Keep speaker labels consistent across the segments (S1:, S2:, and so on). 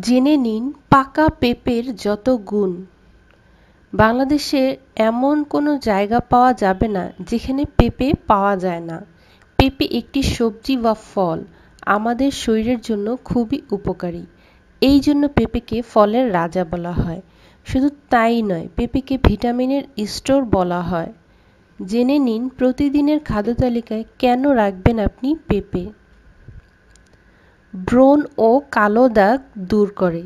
S1: জেনে নিন পাকা পেঁপের যত গুণ। বাংলাদেশে এমন কোনো জায়গা পাওয়া যাবে না যেখানে পেঁপে পাওয়া যায় না। পেঁপে একটি সবজি বা ফল আমাদের শরীরের জন্য খুবই উপকারী। এই জন্য পেঁপেকে ফলের রাজা বলা হয়। শুধু তাই নয়, পেঁপেকে ভিটামিনের স্টোর বলা হয়। জেনে নিন প্রতিদিনের খাদ্য তালিকায় কেন রাখবেন আপনি পেঁপে। ব্রণ ও কালো দাগ দূর করে।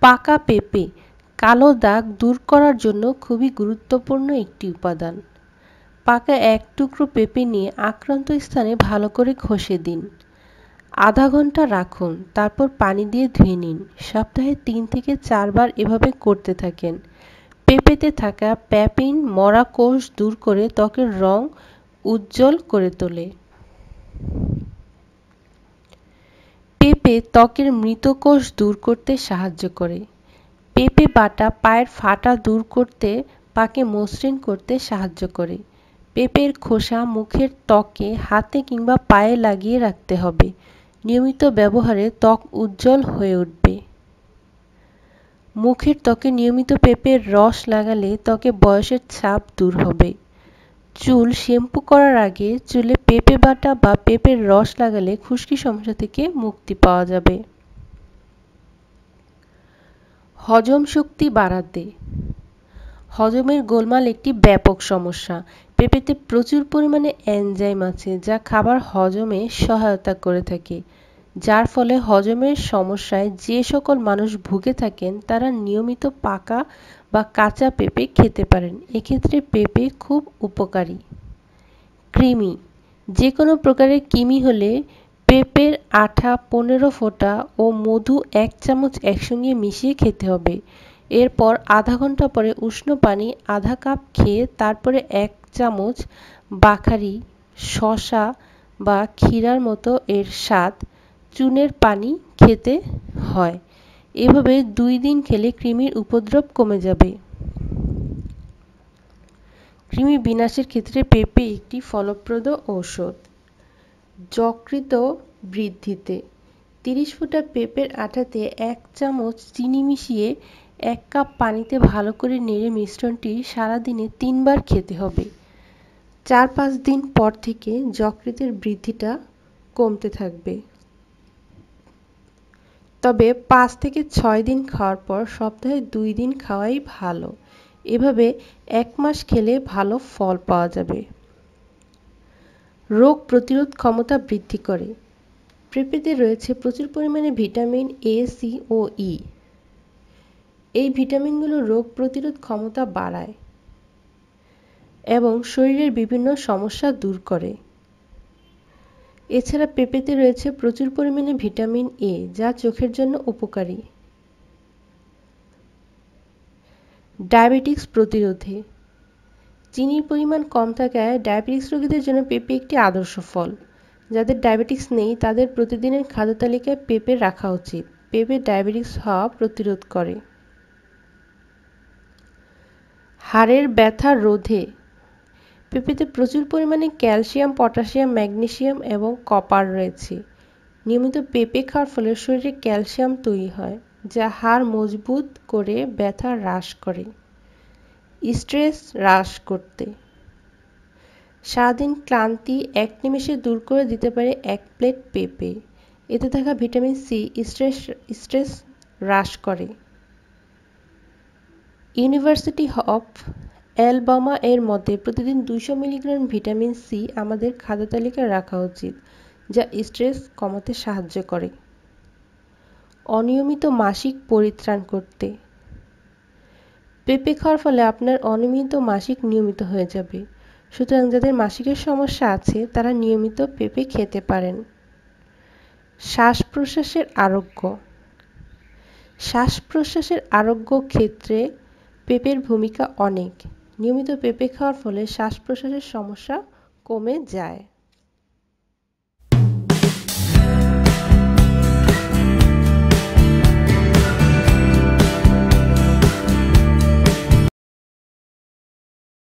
S1: পাকা পেঁপে কালো দাগ দূর করার জন্য খুবই গুরুত্বপূর্ণ একটি উপাদান। পাকা এক টুকরো পেঁপে নিয়ে আক্রান্ত স্থানে ভালো করে ঘষে দিন। আধা ঘণ্টা রাখুন, তারপর পানি দিয়ে ধুয়ে নিন। সপ্তাহে তিন থেকে চারবার এভাবে করতে থাকেন। পেঁপেতে থাকা প্যাপিন, মরা কোষ দূর করে ত্বকের রং উজ্জ্বল করে তোলে। পেঁপে ত্বকের মৃত কোষ দূর করতে সাহায্য করে। পেঁপে বাটা পায়ের ফাটা দূর করতে পাকে মসৃণ করতে সাহায্য করে। পেঁপের খোসা মুখের ত্বকে হাতে কিংবা পায়ে লাগিয়ে রাখতে হবে। নিয়মিত ব্যবহারে ত্বক উজ্জ্বল হয়ে উঠবে। মুখের ত্বকে নিয়মিত পেঁপের রস লাগালে ত্বকে বয়সের ছাপ দূর হবে। চুল শ্যাম্পু করার আগে চুলে পেঁপে বাটা বা পেঁপের রস লাগালে খুশকি সমস্যা থেকে মুক্তি পাওয়া যাবে। হজম শক্তি বাড়াতে। হজমের গোলমাল একটি ব্যাপক সমস্যা। পেঁপেতে প্রচুর পরিমাণে এনজাইম আছে যা খাবার হজমে সহায়তা করে থাকে। যার ফলে হজমের সমস্যায় যে সকল মানুষ ভুগে থাকেন, তারা নিয়মিত পাকা বা কাঁচা পেঁপে খেতে পারেন। এক্ষেত্রে পেঁপে খুব উপকারী। কৃমি। যে কোনো প্রকারের কৃমি হলে পেঁপের আঠা পনেরো ফোঁটা ও মধু এক চামচ একসঙ্গে মিশিয়ে খেতে হবে। এরপর আধা ঘণ্টা পরে উষ্ণ পানি আধা কাপ খেয়ে তারপরে এক চামচ বাখারি শশা বা ক্ষীরার মতো এর স্বাদ চুনের পানি খেতে হয়। এভাবে দুই দিন খেলে কৃমির উপদ্রব কমে যাবে। কৃমি বিনাশের ক্ষেত্রে পেঁপে একটি ফলপ্রদ ঔষধ। যকৃত বৃদ্ধিতে তিরিশ ফুটা পেঁপের আঠাতে এক চামচ চিনি মিশিয়ে এক কাপ পানিতে ভালো করে নেড়ে মিশ্রণটি সারাদিনে তিনবার খেতে হবে। চার পাঁচ দিন পর থেকে যকৃতের বৃদ্ধিটা কমতে থাকবে। তবে পাঁচ থেকে ছয় দিন খাওয়ার পর সপ্তাহে দুই দিন খাওয়াই ভালো। এভাবে এক মাস খেলে ভালো ফল পাওয়া যাবে। রোগ প্রতিরোধ ক্ষমতা বৃদ্ধি করে। পেঁপেতে রয়েছে প্রচুর পরিমাণে ভিটামিন এ সি ও ই এই ভিটামিনগুলো রোগ প্রতিরোধ ক্ষমতা বাড়ায় এবং শরীরের বিভিন্ন সমস্যা দূর করে। এছাড়া পেঁপেতে রয়েছে প্রচুর পরিমাণে ভিটামিন এ, যা চোখের জন্য উপকারী। ডায়াবেটিক্স প্রতিরোধে। চিনির পরিমাণ কম থাকায় ডায়াবেটিক্স রোগীদের জন্য পেঁপে একটি আদর্শ ফল। যাদের ডায়াবেটিক্স নেই, তাদের প্রতিদিনের খাদ্য তালিকায় পেঁপে রাখা উচিত। পেঁপে ডায়াবেটিক্স হওয়া প্রতিরোধ করে। হাড়ের ব্যথা রোধে। পেঁপেতে প্রচুর পরিমাণে ক্যালসিয়াম, পটাশিয়াম, ম্যাগনেসিয়াম এবং কপার রয়েছে। নিয়মিত পেঁপে খাওয়ার ফলে শরীরে ক্যালসিয়াম তৈরি হয়, যা হাড় মজবুত করে ব্যথা হ্রাস করে, স্ট্রেস হ্রাস করতে। সারাদিন ক্লান্তি এক নিমেষে দূর করে দিতে পারে এক প্লেট পেঁপে। এতে থাকা ভিটামিন সি স্ট্রেস স্ট্রেস হ্রাস করে। ইউনিভার্সিটি অফ অ্যালবামা এর মতে প্রতিদিন দুইশো মিলিগ্রাম ভিটামিন সি আমাদের খাদ্য তালিকায় রাখা উচিত, যা স্ট্রেস কমাতে সাহায্য করে। অনিয়মিত মাসিক পরিত্রাণ করতে। পেঁপে খাওয়ার ফলে আপনার অনিয়মিত মাসিক নিয়মিত হয়ে যাবে। সুতরাং যাদের মাসিকের সমস্যা আছে, তারা নিয়মিত পেঁপে খেতে পারেন। শ্বাস প্রশ্বাসের আরোগ্য। শ্বাস প্রশ্বাসের আরোগ্য ক্ষেত্রে পেঁপের ভূমিকা অনেক। নিয়মিত পেঁপে খাওয়ার ফলে শ্বাস প্রশ্বাসের সমস্যা কমে যায়।